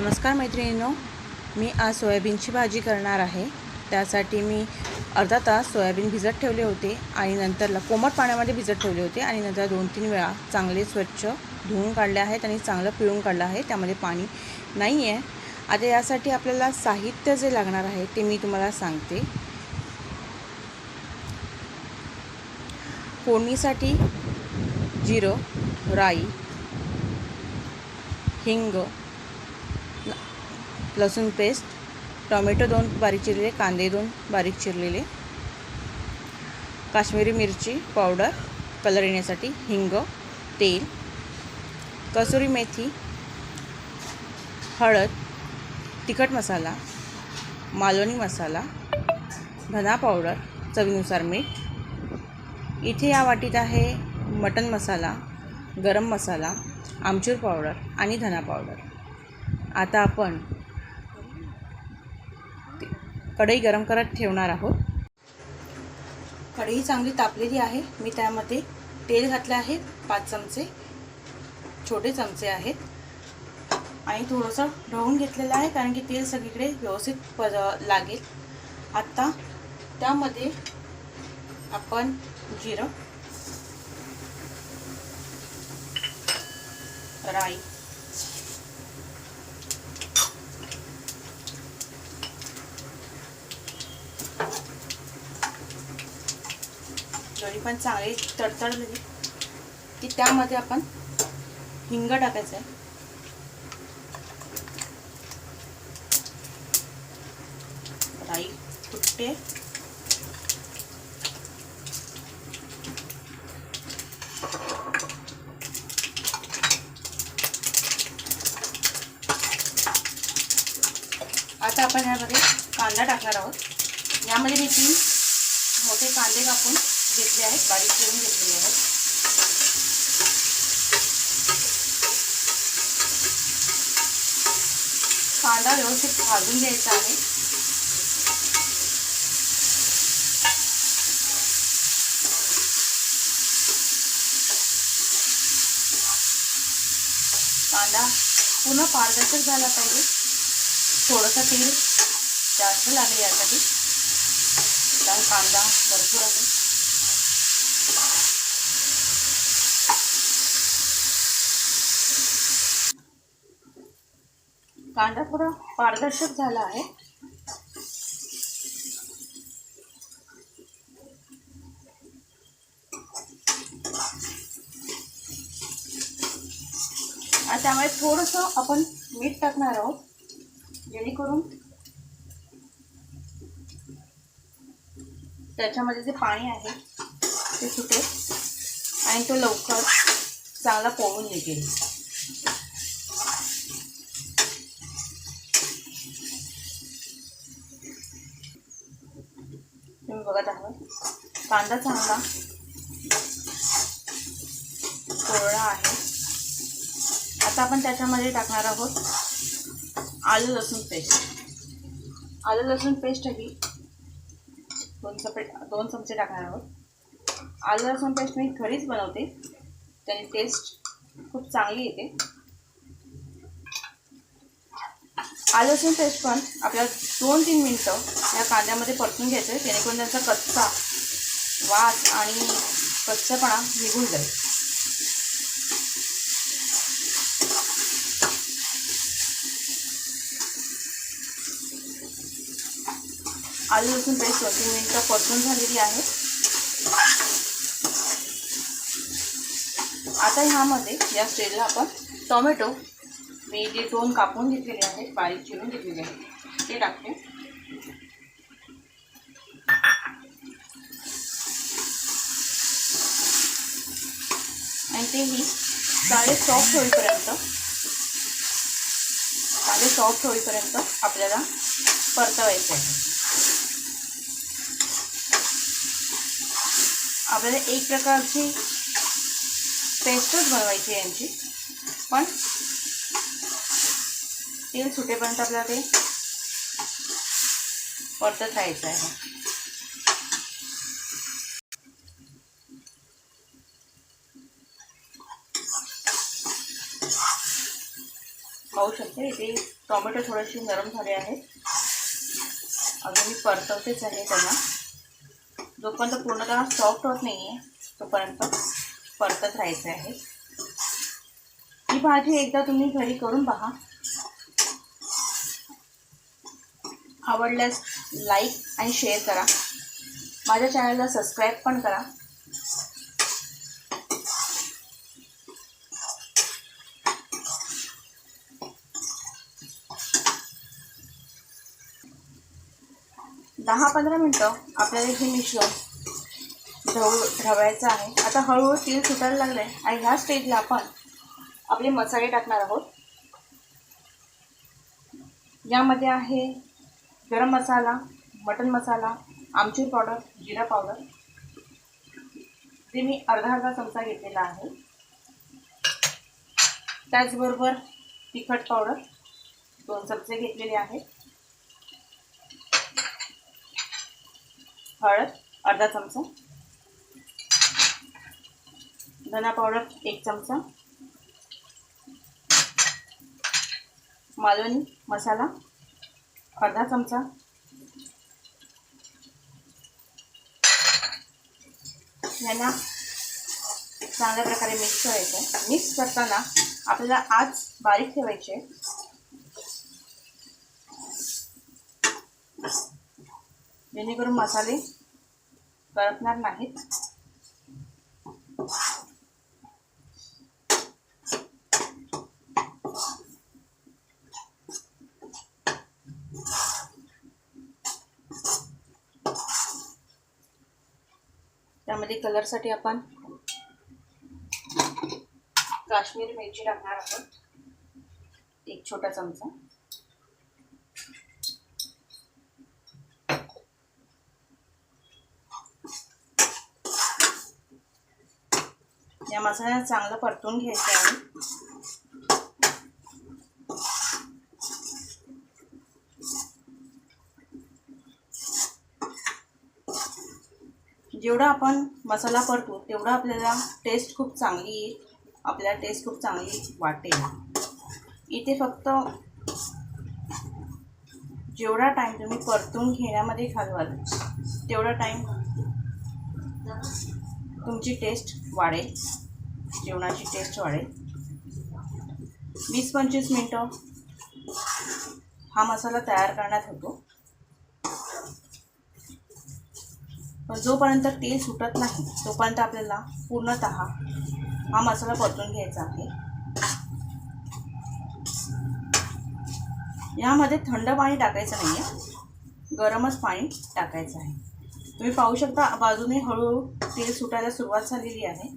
नमस्कार मैत्रिणींनो मी आज सोयाबीनची भाजी करणार आहे. त्यासाठी मी अर्धा तास सोयाबीन भिजत ठेवले होते आणि नंतरला कोमट पाण्यामध्ये भिजत ठेवले होते आणि नंतर दोन तीन वेळा चांगले स्वच्छ धुवून काढले आहेत आणि चांगलं पिळून काढलं आहे. त्यामध्ये पाणी नाही आहे. आता यासाठी आपल्याला साहित्य जे लागणार आहे ते मी तुम्हाला सांगते. फोडणीसाठी जिरं राई हिंग लसूण पेस्ट टोमॅटो दोन बारीक चिरलेले कांदे दोन बारीक चिरलेले काश्मीरी मिरची पावडर कलर येण्यासाठी हिंग तेल कसुरी मेथी हळद तिखट मसाला मालवणी मसाला धना पावडर चवीनुसार मीठ. इथे या वाटीत आहे मटन मसाला गरम मसाला आमचूर पावडर आणि धना पावडर. आता आपण कढई गरम करत ठेवणार आहोत. कढई चांगली तापलेली आहे. मी त्यामध्ये तेल घातले आहे. पाच चमचे छोटे चमचे आहेत. आणि थोडंसं ढवून घेतलेलं आहे कारण की तेल सगळीकडे व्यवस्थित प लागेल. आत्ता त्यामध्ये आपण जिरं राई जरी पण चांगली तडतडली म्हणजे की त्यामध्ये आपण हिंग टाकायचं आहे. राई फुटते आता आपण यामध्ये कांदा टाकणार आहोत. यामध्ये मी तीन मोठे कांदे कापून घेतले आहेत बारीक करून घेतलेले आहेत. कांदा व्यवस्थित भाजून घ्यायचा आहे. कांदा पुन्हा पारदर्शक झाला पाहिजे. थोडंसं तेल जास्त लागेल यासाठी. कारण कांदा भरपूर आहे. कांदा थोडा पारदर्शक झाला आहे. आणि त्यामुळे थोडंसं आपण मीठ टाकणार आहोत जेणेकरून त्याच्यामध्ये जे पाणी आहे ते सुटेल आणि तो लवकर चांगला पोहून निघेल. कांदा चांगला. कोरडा आहे. आता आपण त्याच्यामध्ये टाकणार आहोत आलं लसूण पेस्ट आलं लसूण पेस्ट ही दोन चपे दोन चमचे टाकणार आहोत. आलं लसूण पेस्ट मी घरीच बनवते. त्याने टेस्ट खूप चांगली येते. आलं लसूण पेस्ट पण आपल्याला दोन तीन मिनटं या कांद्यामध्ये परतून घ्यायचं आहे. जेणेकरून त्यांचा कच्चा वास आणि स्वच्छपणा निघून जाईल. आलू लसूण पेस्ट दोन तीन मिनिटं परतून झालेली आहे. आता ह्यामध्ये या स्टेजला आपण टोमॅटो मी जे दोन कापून घेतलेले आहेत बारीक चिरून घेतलेले आहेत ते टाकते. आणि तेही काळे सॉफ्ट होईपर्यंत चांगले सॉफ्ट होईपर्यंत आपल्याला परतवायचं आहे. आपल्याला एक प्रकारची पेस्टच बनवायची आहे यांची. पण तेल सुटेपर्यंत आपल्याला ते परतत राहायचं आहे. पाहू शकते इथे टोमॅटो थोडेसे नरम झाले आहेत. अजून मी परतवतेच आहे त्यांना. जोपर्यंत पूर्णतः सॉफ्ट होत नाही आहे तोपर्यंत परतत राहायचं आहे. ही भाजी एकदा तुम्ही घरी करून पहा. आवडल्यास लाईक आणि शेअर करा. माझ्या चॅनलला सबस्क्राईब पण करा. दहा पंधरा मिनटं आपल्याला हे मिश्रण ढवू ढवायचं आहे. आता हळूहळू तेल सुटायला लागलं आहे आणि ह्या स्टेजला आपण आपले मसाले टाकणार आहोत. यामध्ये आहे गरम मसाला मटन मसाला आमचूर पावडर जिरा पावडर जे मी अर्धा अर्धा चमचा घेतलेला आहे. त्याचबरोबर तिखट पावडर दोन चमचे घेतलेले आहेत. हळद अर्धा चमचा. धना पावडर एक चमचा. मालवणी मसाला अर्धा चमचा. यांना चांगल्या प्रकारे मिक्स करायचं आहे. मिक्स करताना आपल्याला आज बारीक ठेवायचे आहे. जेणेकरून मसाले करपणार नाहीत. त्यामध्ये कलरसाठी आपण काश्मीर मिरची टाकणार आहोत. एक छोटा चमचा. या मसाल्याला चांगलं परतून घ्यायचं आहे. जेवढा आपण मसाला परतू तेवढा आपल्याला टेस्ट खूप चांगली येईल. आपल्याला टेस्ट खूप चांगली वाटेल. इथे फक्त जेवढा टाईम तुम्ही परतून घेण्यामध्ये घालवाल तेवढा टाईम तुमची टेस्ट वाढेल. जेवणाची टेस्ट वाढेल. वीस पंचवीस मिनटं हा मसाला तयार करण्यात होतो. पण जोपर्यंत तेल सुटत नाही तोपर्यंत आपल्याला पूर्णत हा मसाला परतून घ्यायचा आहे. यामध्ये थंड पाणी टाकायचं नाही आहे गरमच पाणी टाकायचं आहे. तुम्ही पाहू शकता बाजूने हळूहळू तेल सुटायला सुरुवात झालेली आहे.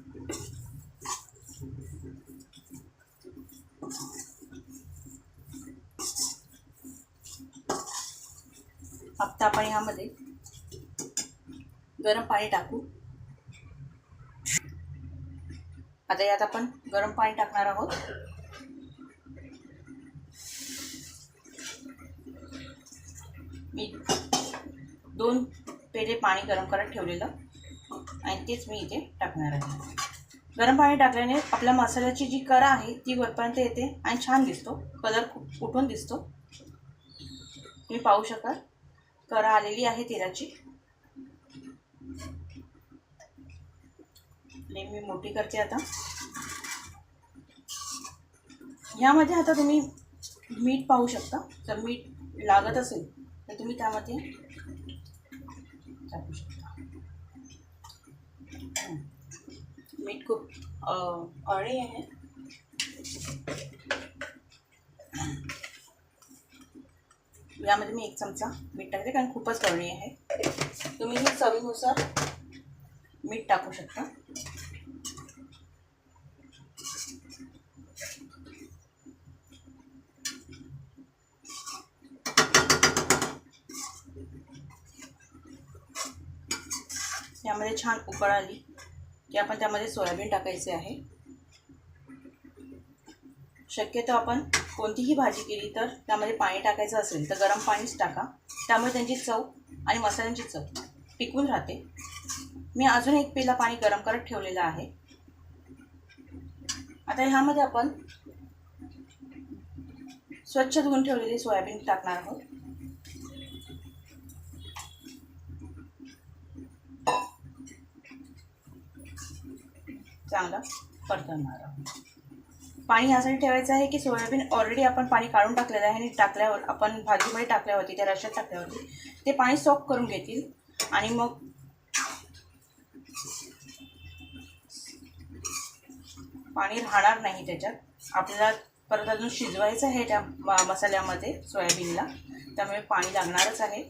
आता आपण यामध्ये गरम पाणी टाकू. आता यात आपण गरम पाणी टाकणार आहोत. मी दोन पेले पाणी गरम करत ठेवलेलं. आणि तेच मी इथे टाकणार आहे. गरम पाणी टाकल्याने आपल्या मसाल्याची जी करा आहे ती वरपर्यंत येते आणि छान दिसतो. कलर खूप उठून दिसतो. तुम्ही पाहू शकाल. करा आलेली आहे तेलाची. आणि मी मोठी करते आता. ह्यामध्ये आता तुम्ही मीठ पाहू शकता. जर मीठ लागत असेल तर तुम्ही त्यामध्ये टाकू शकता अड़े आहे यामध्ये मी एक चमचा मीठ टाकते कारण खूपच कमी आहे तुम्ही ही चवीनुसार मीठ टाकू शकता यामध्ये छान उकळ आली की आपण त्यामध्ये सोयाबीन टाकायचे आहे. शक्यतो आपण कोणतीही भाजी केली तर त्यामध्ये पाणी टाकायचं असेल तर गरम पाणीच टाका. त्यामुळे त्यांची चव आणि मसाल्यांची चव टिकून राहते. मी अजून एक पेला पाणी गरम करत ठेवलेलं आहे. आता ह्यामध्ये आपण स्वच्छ धुवून ठेवलेली सोयाबीन टाकणार आहोत. चांगला परतवणार आहोत. पाणी यासाठी ठेवायचं आहे की सोयाबीन ऑलरेडी आपण पाणी काढून टाकलेलं आहे आणि टाकल्यावर आपण भाजीमध्ये टाकल्यावरती त्या रश्यात टाकल्यावरती ते पाणी सॉक करून घेतील आणि मग पाणी राहणार नाही त्याच्यात. आपल्याला परत अजून शिजवायचं आहे त्या मसाल्यामध्ये सोयाबीनला. त्यामुळे पाणी लागणारच आहे.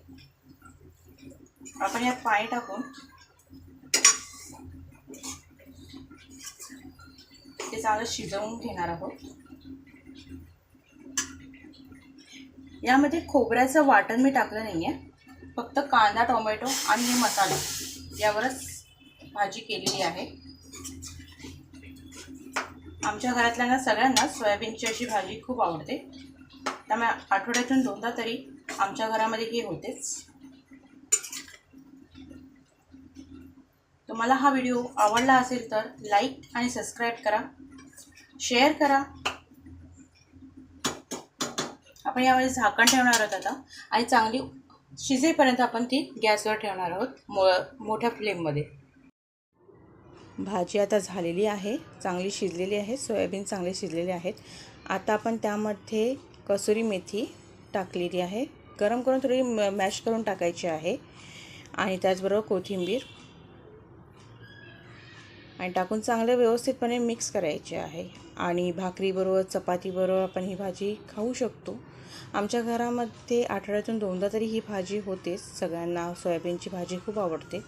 आपण यात पाणी टाकून ते चांगलं शिजवून घेणार आहोत. यामध्ये खोबऱ्याचं वाटण मी टाकलं नाही आहे फक्त कांदा टोमॅटो आणि हे मसाले यावरच भाजी केलेली आहे. आमच्या घरातल्यांना सगळ्यांना सोयाबीनची अशी भाजी खूप आवडते. त्यामुळे आठवड्यातून दोनदा तरी आमच्या घरामध्ये हे होतेच. तुम्हाला हा व्हिडिओ आवडला असेल तर लाईक आणि सबस्क्राईब करा. शेअर करा. आपण यामध्ये झाकण ठेवणार आहोत आता. आणि चांगली शिजेपर्यंत आपण ती गॅसवर ठेवणार आहोत मो मोठ्या फ्लेममध्ये. भाजी आता झालेली आहे. चांगली शिजलेली आहे. सोयाबीन चांगले शिजलेले आहेत. आता आपण त्यामध्ये कसुरी मेथी टाकलेली आहे. गरम करून थोडी मॅश करून टाकायची आहे. आणि त्याचबरोबर कोथिंबीर. आणि टाकून चांगलं व्यवस्थितपणे मिक्स करायचे आहे. आणि भाकरीबरोबर चपातीबरोबर आपण ही भाजी खाऊ शकतो. आमच्या घरामध्ये आठवड्यातून दोनदा तरी ही भाजी होतेच. सगळ्यांना सोयाबीनची भाजी खूप आवडते.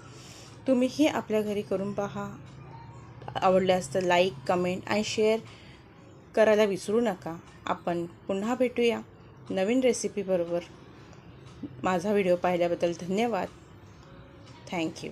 तुम्हीही आपल्या घरी करून पहा. आवडल्यास तर लाईक कमेंट आणि शेअर करायला विसरू नका. आपण पुन्हा भेटूया नवीन रेसिपीबरोबर. माझा व्हिडिओ पाहिल्याबद्दल धन्यवाद. थँक्यू